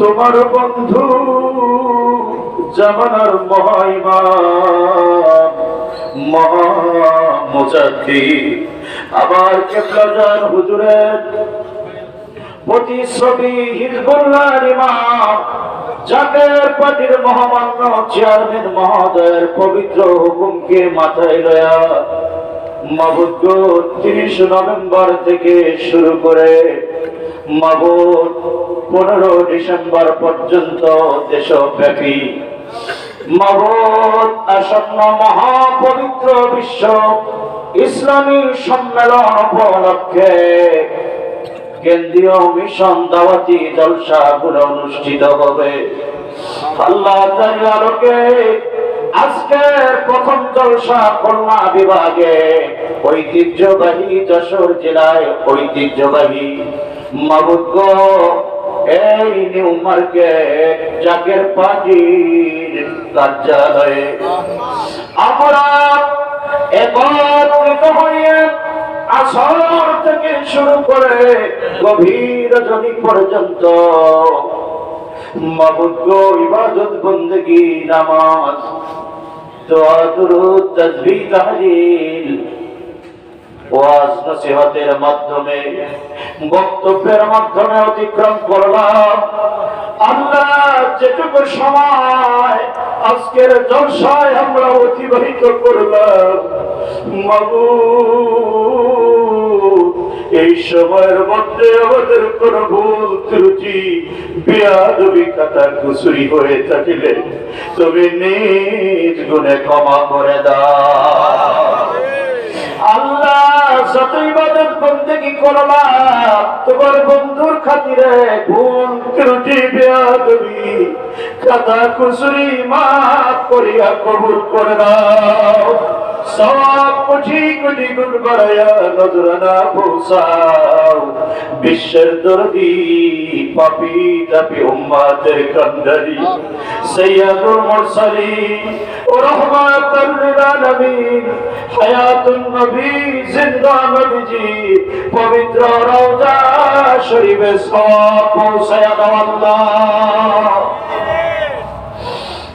তোমার বন্ধু জামানার মহাইমা আবার কেবলাজান হুজুরের চেয়ারম্যান মহোদয়ের পবিত্র হুকুমকে মাথায় লয়া মাবুদ তিরিশ নভেম্বর থেকে শুরু করে মাবুদ পনেরো ডিসেম্বর পর্যন্ত দেশব্যাপী। মাবুদ আসন্ন মহাপবিত্র বিশ্ব ইসলামী সম্মেলন উপলক্ষে কেন্দ্রীয় মিশন দাওয়াতি জলসা গুলো অনুষ্ঠিত হবে। আল্লাহ আলোকে আজকের প্রথম জলসা খুলনা বিভাগে ঐতিহ্যবাহী যশোর জেলায় ঐতিহ্যবাহী মাবুদ এই নিউ মার্কেট জাকের পার্টির কার্যালয়ে। আমরা একত্রিত আসর থেকে শুরু করে গভীর জনি পর্যন্ত মাবুদ ইবাদত, বন্দেগি, নামাজ, দোয়া, দুরুদ তাসবিহ তাহলিল ওয়াজ নসিহতের মাধ্যমে, বক্তব্যের মাধ্যমে অতিক্রম করলাম। আল্লাহ যেটুকু সময় আজকের জলসায় আমরা অতিবাহিত করলাম। এই সময়ের মধ্যে আমাদের কোন ভুল ত্রুটি, বেয়াদবি কুসুরি হয়ে থাকিলে তুমি নিজ গুণে ক্ষমা করে দাও। যত ইবাদত বন্দেগি করলাম তোমার বন্ধুর খাতিরে ভুল ত্রুটি, বেয়াদবি কাদা কুসুরি মাফ করিয়া কবুল করে দাও সব কোটি কোটি গুণ বাড়াইয়া নজরানা পৌঁছাও। বিশ্বের দরদি, পাপি তাপি উম্মাতের কান্দারি সৈয়দুল মুরসালিন, ও রহমাতুল লিল পবিত্র রওজা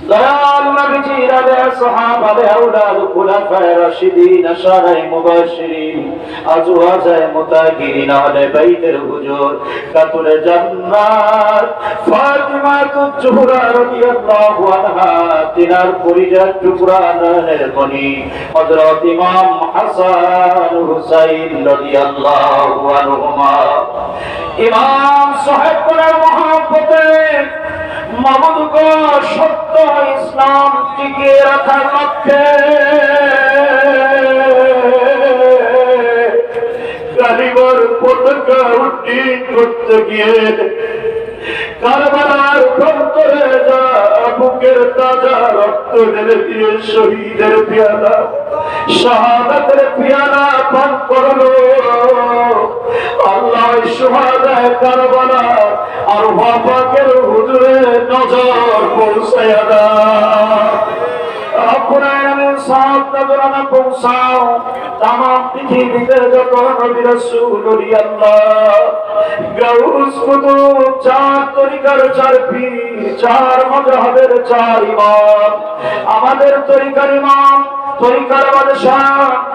দয়াল নবীজি রাবে সাহাবাবে আউলাদ খুলাফায়ে রাশিদিন আশারায়ে মুবাশশিরিন। আজওয়াজায়ে মুতাহিরিন আহলে বাইতের হুজুর কাতুরে জান্নাত। ফাতিমা তুজহুরা রাদিয়াল্লাহু আনহা, তিনার পরিজাত টুকরা নয়নের মনি হযরত ইমাম হাসান হুসাইন রাদিয়াল্লাহু আনহুমা। ইমাম সাহেব করার মহাব্বতে মামুদ গো সত্য ইসলাম টিকিয়ে রাখার লক্ষ্যে। কালিমার পতাকা উড্ডীন করতে গিয়ে। কারবালার প্রান্তরে যা বুকের তাজা রক্ত ঢেলে দিয়ে শহীদের পেয়ালা, শাহাদাতের পেয়ালা পান করল। আল্লাহ সুহাদায় কারবালা আর বাপাকের হুজুরে নজর পৌঁছায়া সাত নজরানা পৌঁছাও। তাম পৃথিবীতে যত নবী রাসূল ওলি আল্লাহ চার তরিকার চার পীর, চার মাযহাবের চার ইমাম। আমাদের তরিকার ইমাম, তরিকার বাদশাহ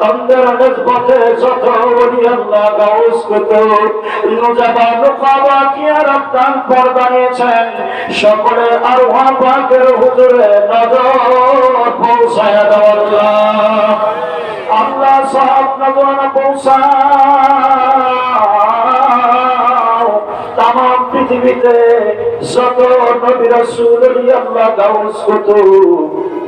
নসবতে যত বলি আল্লাহ গাউস কত নুজাবা নুকাবা কিয়া রপ্তান পর বানিয়েছেন সকলে আর পাকের হুজুরে নজর পৌঁছায়া আল্লাহ। আল্লাহ সব নজরানা পৌঁছাও। তাম পৃথিবীতে যত নবী রাসূল আল্লাহ গাউস কত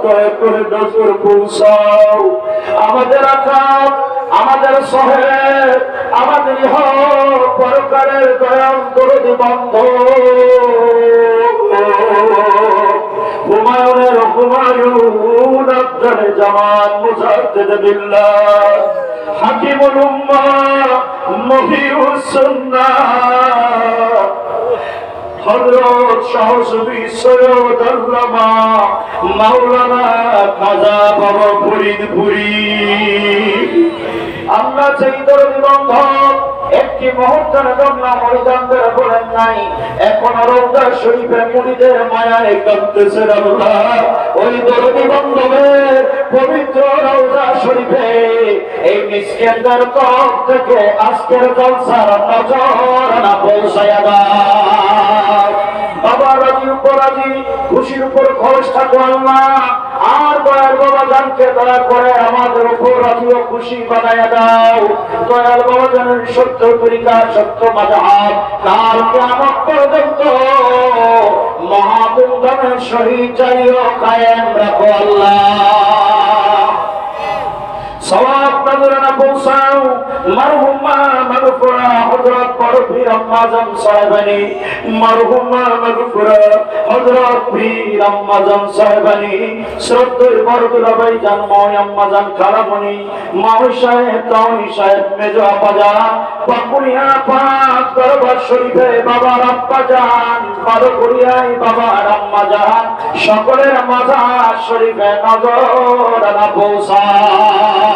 করে করে আমাদের আকাম আমাদের শহরের আমাদের পরকারের দয়াল দরদি বন্ধ। হুমায়ুনের হুমায়ুন আব্দুল জামান বিল্লাহ। হাকিমুল উম্মাহ। আমরা সেই দরদি একটি মুহূর্তের জন্য মরিদানদের বলেন নাই, এখন রৌদা শরীফে মুড়িদের মায়ায় কাঁদতেছেন আল্লাহ। ওই দরদি বন্ধনের পবিত্র রৌদা শরীফে এই থেকে আজকের জলসার নজর না পৌঁছায়া দাও বাবা রাজি উপর রাজি খুশির উপর খরচ থাকো আল্লাহ। আর দয়াল বাবা জানকে দয়া করে, আমাদের উপর রাজি খুশি বানায় দাও। দয়াল বাবা যেন সত্য তরিকা, সত্য মাজাব কাল কেমন পর্যন্ত মহাবুন্ধনের সহিত চাইও কায়েম রাখো আল্লাহ। সওয়াব নজরানা পৌঁছাও। মারহুমা মাগফুরা হযরত পীর আম্মাজান সাহেবানি মারহুমা মাগফুরা হযরত পীর আম্মাজান সাহেবানি শ্রদ্ধেয় বড় দুলাভাই জান ময় আম্মাজান খালামণি। মাওই সাহেব তাওই সাহেব, মেজো দরবার শরীফে বাবার আব্বাজান বারকুড়িয়ায় বাবার আম্মাজান সকলের মাজার শরীফে নজর পৌঁছাও।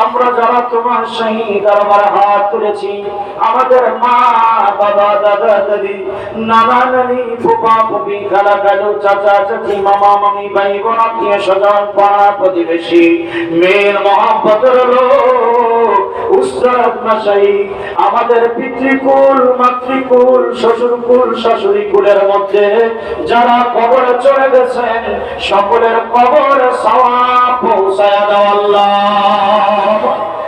আমরা যারা তোমার শহীদ, আমার হাত তুলেছি, আমাদের মা, বাবা, দাদা, দাদি, নানা নানি ফুপা ফুপি খালা, খালু, চাচা, চাচি, মামা, মামি, ভাই, বোন, আত্মীয় স্বজন, পাড়া প্রতিবেশী, মেয়ের মহাব্বতের লোক আমাদের পিতৃকুল, মাতৃকুল, শ্বশুরকুল শাশুড়ি কুলের মধ্যে যারা কবরে চলে গেছেন, সকলের কবর সওয়াব পৌঁছায় দাও আল্লাহ।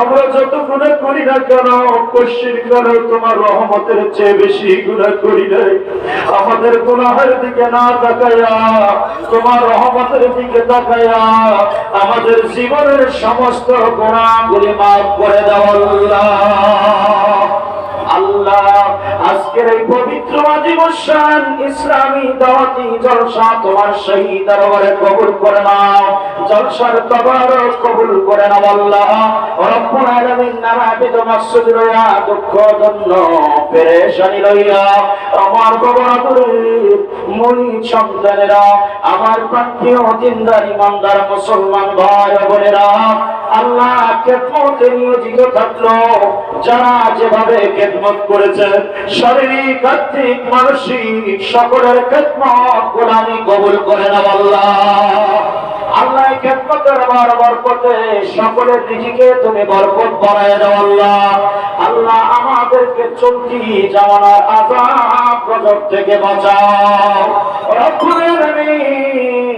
আমরা যত করি না কেন তোমার রহমতের চেয়ে বেশি করি আমাদের গুনাহের দিকে না তাকায়া, তোমার রহমতের দিকে তাকায়া, আমাদের জীবনের সমস্ত গুণাগুলি মাফ করে দাও আদিবসান ইসলামী দাওয়াতি জলসা তোমার সেই দরবারে কবুল করে নাও। জলসার তবারক কবুল করে নাও আল্লাহ। রব্বুল আলামিন মাসুদ রয়া দুঃখ পেরেশানি লইয়া আমার বাবাদের মুনি সন্তানেরা আমার প্রান্তীয় দিনদার ইমানদার মুসলমান ভাই বোনেরা আল্লাহ খেদমতে নিয়োজিত থাকল। যারা যেভাবে খেদমত করেছে, শারীরিক, আর্থিক, মানসিক, সকলের খেদমত গোলামি কবুল করে না আল্লাহ। আল্লাহ খেদমতের বার বরকতে সকলের নিজেকে তুমি বরকত বাড়ায় দাও আল্লাহ। আল্লাহ আমাদেরকে চলতি জামানার আজাব গজব থেকে বাঁচাও। আলামিন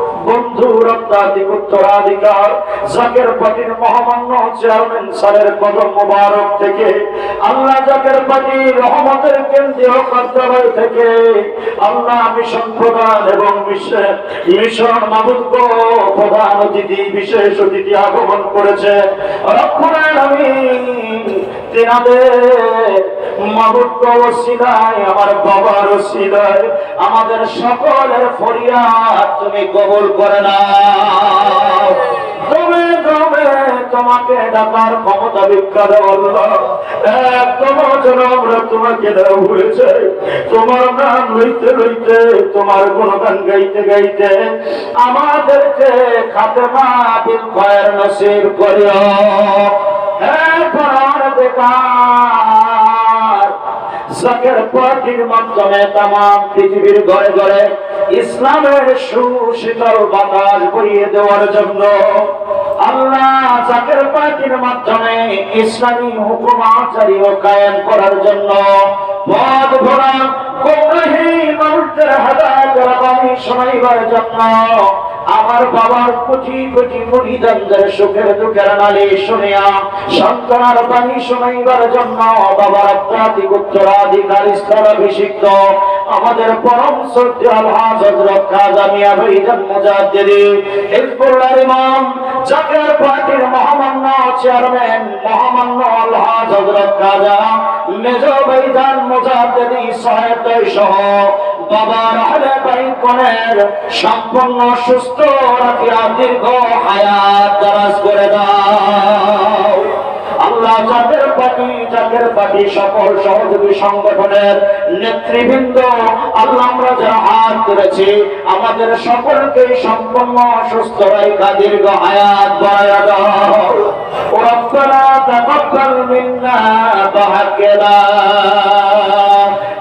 বন্ধু রত্নাধিক উত্তরাধিকার, জাকের পার্টির মহামান্য চেয়ারম্যান স্যারের কদম মোবারক থেকে, আল্লাহ জাকের পার্টি রহমতের কেন্দ্রীয় কার্যালয় থেকে আল্লাহ মিশন প্রধান এবং বিশ্বের মিশন মাহুদ্গ প্রধান অতিথি, বিশেষ অতিথি আগমন করেছে। রক্ষণের আমি তেনাদের আমার বাবার আমাদের সকলের ফরিয়াদ তুমি কবুল করে না তুমি তুমি তোমাকে ডাকার ক্ষমতা বিখ্যাত আমরা তোমাকে হয়েছে। তোমার নাম লইতে লইতে তোমার গাইতে গাইতে আমাদেরকে হ্যাঁ জাকের পার্টির মাধ্যমে তাম পৃথিবীর ঘরে ঘরে ইসলামের সুশীতল বাতাস বইয়ে দেওয়ার জন্য আল্লাহ জাকের পার্টির মাধ্যমে ইসলামী হুকুমাচারী ও কায়েম করার জন্য পদ ভরা গোমরাহী মানুষদের শোনাইবার জন্য আমার বাবার কোটি কোটি মুড়িদানদের সুখের দুঃখের নালে শুনিয়া সন্তানার বাণী শুনাইবার জন্য বাবার অত্যাধিক উত্তরাধিকার স্থলাভিষিক্ত আমাদের পরম শ্রদ্ধে আলহাজ ইমাম পার্টির মহামান্য চেয়ারম্যান মহামান্য মেজ ভাইজান মুজাদ্দিদি সহায়তায় সহ বাবার আহলে বাইত কোনের সম্পূর্ণ সুস্থ রাখিয়া দীর্ঘ হায়াত দারাজ করে দাও আল্লাহ জাকের পার্টি জাকের পার্টি সকল সহযোগী সংগঠনের নেতৃবৃন্দ আল্লাহ আমরা যারা হাত করেছি আমাদের সকলকে সম্পূর্ণ সুস্থ রেখা দীর্ঘ হায়াত বাড়ায়া দাও ربنا تقبل منا بحق لا